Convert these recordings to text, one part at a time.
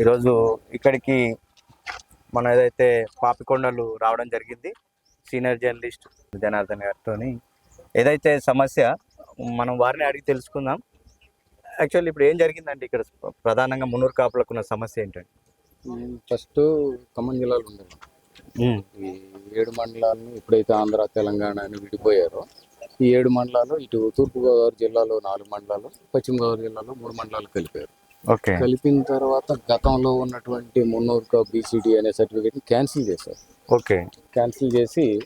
ఈరోజు ఇక్కడికి మన ఏదైతే పాపికొండలు రావడం జరిగింది సీనియర్ జర్నలిస్ట్ జనార్దన్ గారితో ఏదైతే సమస్య మనం వారిని అడిగి తెలుసుకుందాం. యాక్చువల్లీ ఇప్పుడు ఏం జరిగిందంటే ఇక్కడ ప్రధానంగా మున్నూరు కాపులకు ఉన్న సమస్య ఏంటంటే ఫస్ట్ ఖమ్మం జిల్లాలో ఉండేది. ఈ ఏడు మండలాలను ఎప్పుడైతే ఆంధ్ర తెలంగాణ అని విడిపోయారో ఈ ఏడు మండలాలు ఇటు తూర్పుగోదావరి జిల్లాలో నాలుగు మండలాలు పశ్చిమ గోదావరి జిల్లాలో మూడు మండలాలు కలిపారు. ఓకే. కలిపిన తర్వాత గతంలో ఉన్నటువంటి మున్నూరు బీసీడీ అనే సర్టిఫికేట్ని క్యాన్సిల్ చేశారు. ఓకే. క్యాన్సిల్ చేసి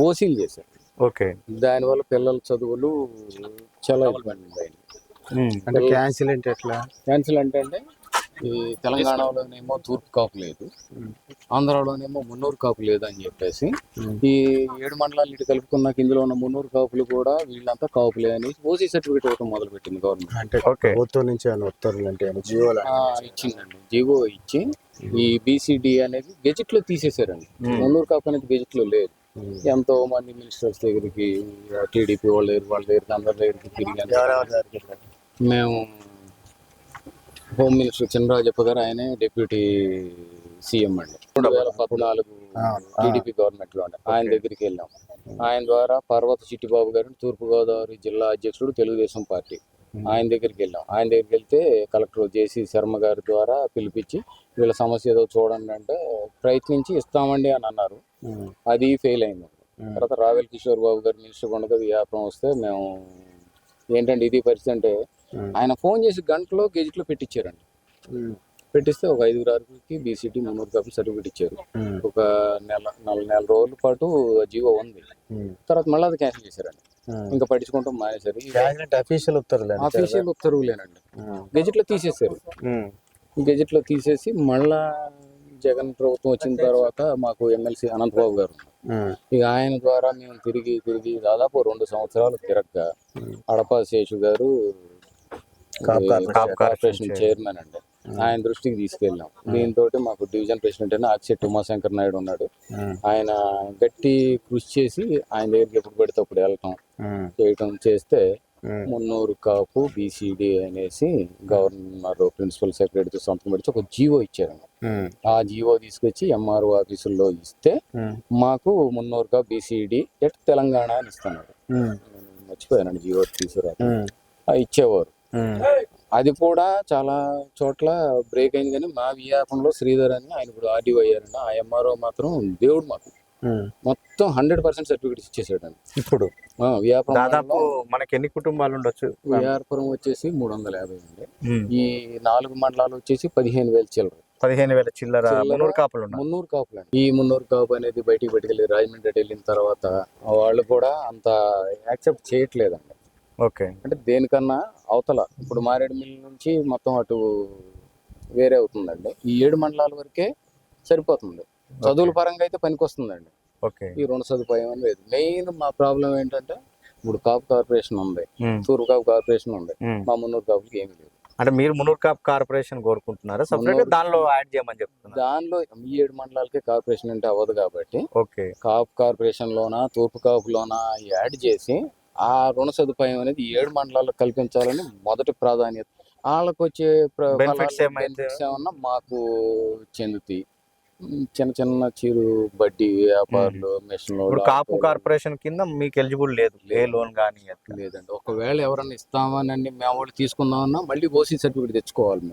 ఓసీలు చేశారు. ఓకే. దానివల్ల పిల్లల చదువులు చాలా ఇబ్బంది అంటే క్యాన్సిల్ అంటే ఎట్లా? క్యాన్సిల్ అంటే అంటే ఈ తెలంగాణలోనేమో తూర్పు కాపు లేదు. ఆంధ్రాలోనేమో మున్నూరు కాపు లేదు అని చెప్పేసి ఈ ఏడు మండలాలు ఇటు కలుపుకున్నాక ఇందులో ఉన్న మున్నూరు కాపులు కూడా వీళ్ళంతా కాపులే అని ఓసీ సర్టిఫికేట్ ఇవ్వడం మొదలు పెట్టింది గవర్నమెంట్. అంటే ప్రభుత్వం నుంచి ఉత్తర్వులు అంటే ఆ, ఇచ్చిందండి. జీవో ఇచ్చి ఈ బీసీడీ అనేది గెజెట్లో తీసేశారండి మున్నూరు కాపు అనేది గెజెట్లో లేదు ఎంతో మంది మినిస్టర్స్ దగ్గరికి టీడీపీ వాళ్ళ దగ్గర వాళ్ళ దగ్గరికి అందరి దగ్గరికి తిరిగి మేము హోమ్ మినిస్టర్ చంద్రరాజప్ప గారు ఆయనే డిప్యూటీ సీఎం అండి. రెండు వేల పద్నాలుగు టీడీపీ గవర్నమెంట్లో ఆయన దగ్గరికి వెళ్ళాం. ఆయన ద్వారా పర్వత చిట్టిబాబు గారు తూర్పుగోదావరి జిల్లా అధ్యక్షుడు తెలుగుదేశం పార్టీ. ఆయన దగ్గరికి వెళ్ళాం. ఆయన దగ్గరికి వెళ్తే కలెక్టర్ జేసీ శర్మ గారి ద్వారా పిలిపించి వీళ్ళ సమస్య ఏదో చూడండి అంటే ప్రయత్నించి ఇస్తామండి అని అన్నారు. అది ఫెయిల్ అయింది. తర్వాత రావెల్ కిషోర్ బాబు గారు మినిస్టర్ ఉండగా వ్యాపారం వస్తే మేము ఏంటంటే ఇది పరిస్థితి అంటే ఆయన ఫోన్ చేసి గంటలో గెజిట్లో పెట్టించారండి పెట్టిస్తే ఒక ఐదుగురు ఆరుగురికి బీసీటీ మున్నూరు కాపులు సర్టిఫికేట్ ఇచ్చారు. ఒక నెల నలభై నెల రోజుల పాటు జీవో ఉంది. తర్వాత మళ్ళీ అది క్యాన్సిల్ చేశారండి. ఇంకా పట్టించుకుంటాం మానేశారు అఫీషియల్ ఉత్తర్వులు అఫీషియల్ ఉత్తర్వులేనండి గెజిట్లో తీసేశారు. గెజిట్లో తీసేసి మళ్ళా జగన్ ప్రభుత్వం వచ్చిన తర్వాత మాకు ఎమ్మెల్సీ అనంతబాబు గారు. ఇక ఆయన ద్వారా మేము తిరిగి తిరిగి దాదాపు రెండు సంవత్సరాలు తిరగగా అడపా శేషు గారు కాప్ కార్పొరేషన్ చైర్మన్. అండి. ఆయన దృష్టికి తీసుకెళ్ళాం. దీంతో మాకు డివిజన్ ప్రెసిడెంట్ అయిన ఆక్షెట్టి ఉమాశంకర్ నాయుడు ఉన్నాడు. ఆయన గట్టి కృషి చేసి ఆయన దగ్గరికి ఎప్పుడు పడితే అప్పుడు వెళ్ళటం చేయటం చేస్తే మున్నూరు కాపు బీసీడీ అనేసి గవర్నర్ ప్రిన్సిపల్ సెక్రటరీతో సంతకం పెడితే ఒక జీవో ఇచ్చారు ఆ. జీవో తీసుకొచ్చి ఎంఆర్ఓ ఆఫీసుల్లో ఇస్తే మాకు మున్నూరు కాపు బీసీడీ ఎట్ తెలంగాణ అని ఇస్తున్నారు మర్చిపోయానండి జీవో తీసుకురా ఇచ్చేవారు. అది కూడా చాలా చోట్ల బ్రేక్ అయింది కానీ మా వియాపంలో శ్రీధర్ అని ఆయన ఇప్పుడు ఆర్డీఓ అయ్యారండి ఆ ఎంఆర్ఓ మాత్రం దేవుడు మాకు. మొత్తం హండ్రెడ్ పర్సెంట్ సర్టిఫికేట్స్ ఇచ్చేసాడండి ఇప్పుడు? ఆ, వియాపురం దాదాపు మనకి ఎన్ని కుటుంబాలు ఉండొచ్చు? విఆర్పురం వచ్చేసి మూడు వందల యాభై అండి. ఈ నాలుగు మండలాలు వచ్చేసి పదిహేను వేల చిల్లర. పదిహేను వేల చిల్లర. మున్నూరు కాపులు మున్నూరు కాపులు అండి. ఈ మున్నూరు కాపు అనేది బయటికి పట్టుకెళ్ళి రాజమండ్రి వెళ్ళిన తర్వాత వాళ్ళు కూడా అంత యాక్సెప్ట్ చేయట్లేదండి. ఓకే. అంటే దేనికన్నా అవతల. ఇప్పుడు మారేడుమిల్లి నుంచి మొత్తం అటు వేరే అవుతుందండి. ఈ ఏడు మండలాల వరకే సరిపోతుంది. చదువుల పరంగా అయితే పనికొస్తుందండి. ఓకే. ఈ రుణ సదుపాయం అని లేదు. మెయిన్ మా ప్రాబ్లం ఏంటంటే ఇప్పుడు కాపు కార్పొరేషన్ ఉంది. తూర్పు కాపు కార్పొరేషన్ ఉంది. మా మున్నూరు కాపులకి ఏమీ లేదు. అంటే మీరు మున్నూరు కాప్ కార్పొరేషన్ కోరుకుంటున్నారా? సపరేట్ దానిలో యాడ్ చేయమని చెప్తున్నారు. దానిలో ఈ ఏడు మండలాలకే కార్పొరేషన్ అంటే అవ్వదు కాబట్టి ఓకే. కాపు కార్పొరేషన్ లోన తూర్పు కాపులోన యాడ్ చేసి ఆ రుణ సదుపాయం అనేది ఏడు మండలాలకు కల్పించాలని మొదటి ప్రాధాన్యత. వాళ్ళకి వచ్చే ఏమన్నా మాకు చెందుతాయి. చిన్న చిన్న చిరు బడ్డీ వ్యాపారులు మిషన్లు కాపు కార్పొరేషన్ కింద మీకు ఎలిజిబుల్ లేదు. ఏ లోన్ కానీ లేదండి. ఒకవేళ ఎవరన్నా ఇస్తామని మేము వాళ్ళు తీసుకుందామన్నా మళ్ళీ ఓసీ సర్టిఫికేట్ తెచ్చుకోవాలి మేము.